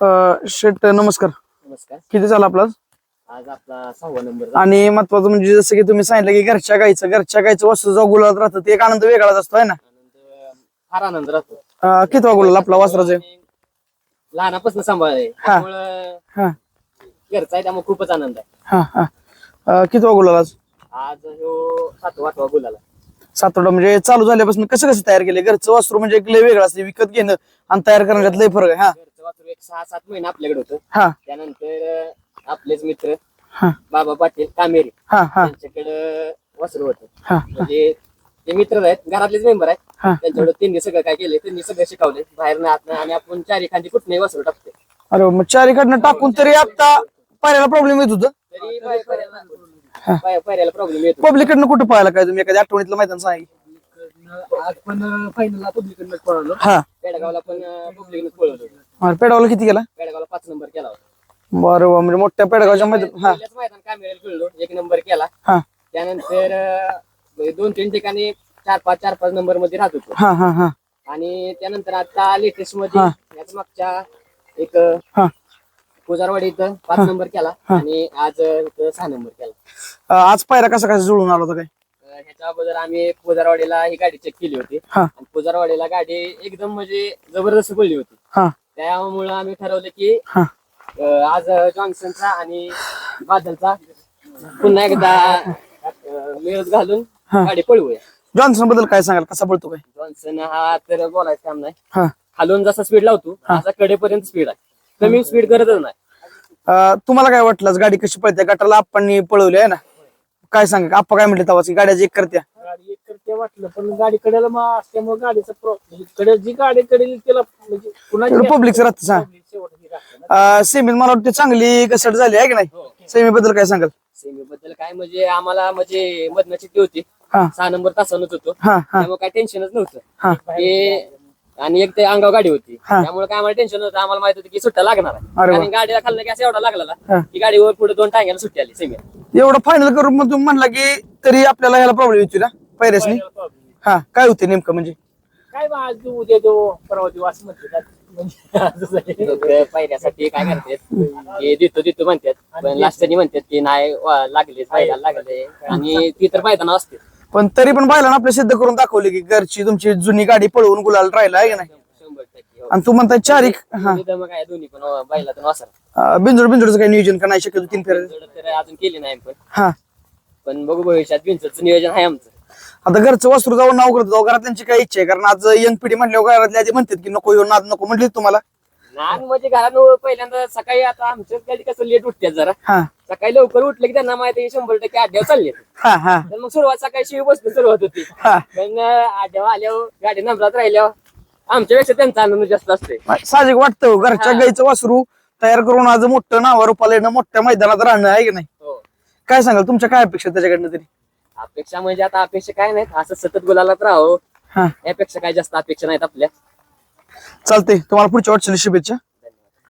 शेट नमस्कार. नमस्कार. किती झाला आपला आज? आपला सहावा नंबर आणि महत्वाचं म्हणजे जसं की तुम्ही सांगितलं की घरच्या गाईचं घरच्या गाईचं वस्तू जो राहतं ते एक आनंद वेगळाच असतो आहे ना? आनंद फार आनंद राहतो. अं, कितवा गुलाल आपला वासराचं लहानापासून सांभाळ हा. त्यामुळं हा. घरचा आहे त्यामुळे खूपच आनंद आहे. हा हा. अं, कितवा गुलाल आज? आज ह्यो सातवा आठवा गुलाला सातवडा म्हणजे चालू झाल्यापासून कसं कसं तयार केले घरचं वस्त्र म्हणजे एक लय वेगळं असते विकत घेणं आणि तयार करण्यात लय फरक आहे हा. वासरू एक सहा सात महिने आपल्याकडे होतं. हा. त्यानंतर आपलेच मित्र हा. बाबा पाटील कामेरी हा हा. त्यांच्याकडे वासरू होतं. हा. म्हणजे ते मित्र आहेत घरातलेच मेंबर आहेत. हा. त्यांच्याकडे त्यांनी सगळं काय केले त्यांनी सगळं शिकवले बाहेर आत आणि आपण चार एखादी कुठल्याही वासरू टाकते अरे मग चारीकडनं टाकून तरी आता पायऱ्याला प्रॉब्लेम येत होतं? तरी बाहेर प्रॉब्लेम येतो पब्लिकडनं कुठं पाहायला काय तुम्ही? एखाद्या आठवणीतलं मैदान सांग आज पण फायनलला पळालो. हा. पेडगावला पण पब्लिकने पळवलं. अरे पेडावला किती केला? पेडगावला पाच नंबर केला होता. बरं म्हणजे मोठ्या पेडगावच्या मैदान हा. पहिल्याच मैदान कामेऱ्याला खेळलो एक नंबर केला. हा. त्यानंतर अं, दोन तीन ठिकाणी चार पाच चार पाच नंबरमध्ये राहत होतो. हा हा हा. आणि त्यानंतर आता लेटेस्टमध्ये हा. याच मागच्या एक अं, हा. कोजारवाडी इथं पाच नंबर केला आणि आज अं, इथं सहा नंबर केला. अं, आज पायरा कसा कसा जुळून आला होता काय? अं, ह्याच्या अगोदर आम्ही कोजारवाडीला ही गाडी चेक केली होती. हा. आणि कोजारवाडीला गाडी एकदम म्हणजे जबरदस्त पडली होती. हा. त्यामुळं आम्ही ठरवलं की हा. अं, आज जॉन्सनचा आणि बादलचा पुन्हा एकदा अं, मेळ घालून हा. गाडी पळवूया. जॉन्सनबद्दल काय सांगाल? कसा पळतो काय? जॉन्सन हा तर बोलायचं काम नाही. हा. खालून जसा स्पीड लावतो असा कडेपर्यंत स्पीड आहे. कमी स्पीड गरजच नाही. अं, तुम्हाला काय वाटलं? आज गाडी कशी पळते? गटाला आप्पांनी पळवली आहे ना? काय सांगा आप्पा काय म्हणले तेव्हा की गाड्या एक करत्या. करते वाटलं पण गाडी कडेला मग असल्यामुळे गाडीचा प्रॉब्लेमकडे जी गाडी कडेल त्याला म्हणजे कुणाची पब्लिकचं राहतं? हा शेवट ही राहते ना. सेमीत मला वाटतं चांगली कसट झाली आहे की नाही? सेमी बद्दल काय सांगाल? सेमी बद्दल काय म्हणजे आम्हाला म्हणजे मधनं चिठ्ठी होती. हा. सहा नंबर तासानच होतो. हा हा. त्यामुळे काय टेन्शनच नव्हतं. हा. ते आणि एक ते अंगाव गाडी होती. हा. त्यामुळे काय आम्हाला टेन्शन नव्हतं. आम्हाला माहीत होतं की सुट्ट्या लागणार आहे. अरे वा. आणि गाडीला खाल्लं की असं एवढा लागला हा. की गाडीवर पुढे दोन टांग्याला सुट्टी आली सेमी एवढं फायनल करून मग तुम्ही म्हणला की तरी आपल्याला ह्याला प्रॉब्लेम येतो ना? Problem. हा काय होते नेमकं म्हणजे? काय बा आज उद्या देऊ परवा देऊ असं म्हणते का? म्हणजे काय करतात देतो देतो म्हणतात. पण लास्टनी म्हणतात की नाही वा, लागले लागले. आणि ती तर पायताना असते पण तरी पण बायला आपल्या सिद्ध करून दाखवले की घरची तुमची जुनी गाडी पळवून गुलाल राहिला आहे की नाही? शंभर टक्के हो. आणि तू म्हणताय चारिक हा. तिथं मग काय दोन्ही पण बैला तर वासर अं, बिंजोड बिंजोडचं काही नियोजन का नाही? शक्यतो तीन फेर. तर अजून केली नाही पण. हा. पण बघू भविष्यात बिनचं नियोजन आहे आमचं. आता घरचं वस्त्र जाऊन नाव करतो. जाऊ घरात त्यांची काय इच्छा आहे. कारण आज यंग पिढी म्हटल्यावर घरातले आधी म्हणतात की नको येऊ नाद नको म्हटली तुम्हाला? लहान म्हणजे घरानं पहिल्यांदा सकाळी आता आमच्या कधी कसं लेट उठतात जरा. हा. सकाळी लवकर उठलं की त्यांना माहिती आहे की शंभर टक्के अड्ड्यावर चालले हा हा. तर मग सुरुवात सकाळी शिवी बसणं सुरुवात होती हा. पण अड्ड्यावर आल्यावर गाडी नंबरात राहिल्यावर आमच्यापेक्षा त्यांचा आनंद जास्त असते साहजिक वाटतं हो, घरच्या हा. गाईचं वासरू तयार करून आज मोठं नाव रुपाला येणं मोठ्या मैदानात राहणं आहे की नाही? हो. काय सांगाल? तुमच्या काय अपेक्षा त्याच्याकडनं तरी? अपेक्षा म्हणजे आता अपेक्षा काय नाहीत असं सतत गुलालात राहो हा. यापेक्षा काय जास्त अपेक्षा नाहीत आपल्या. चालते तुम्हाला पुढच्या वाटचाली शुभेच्छा.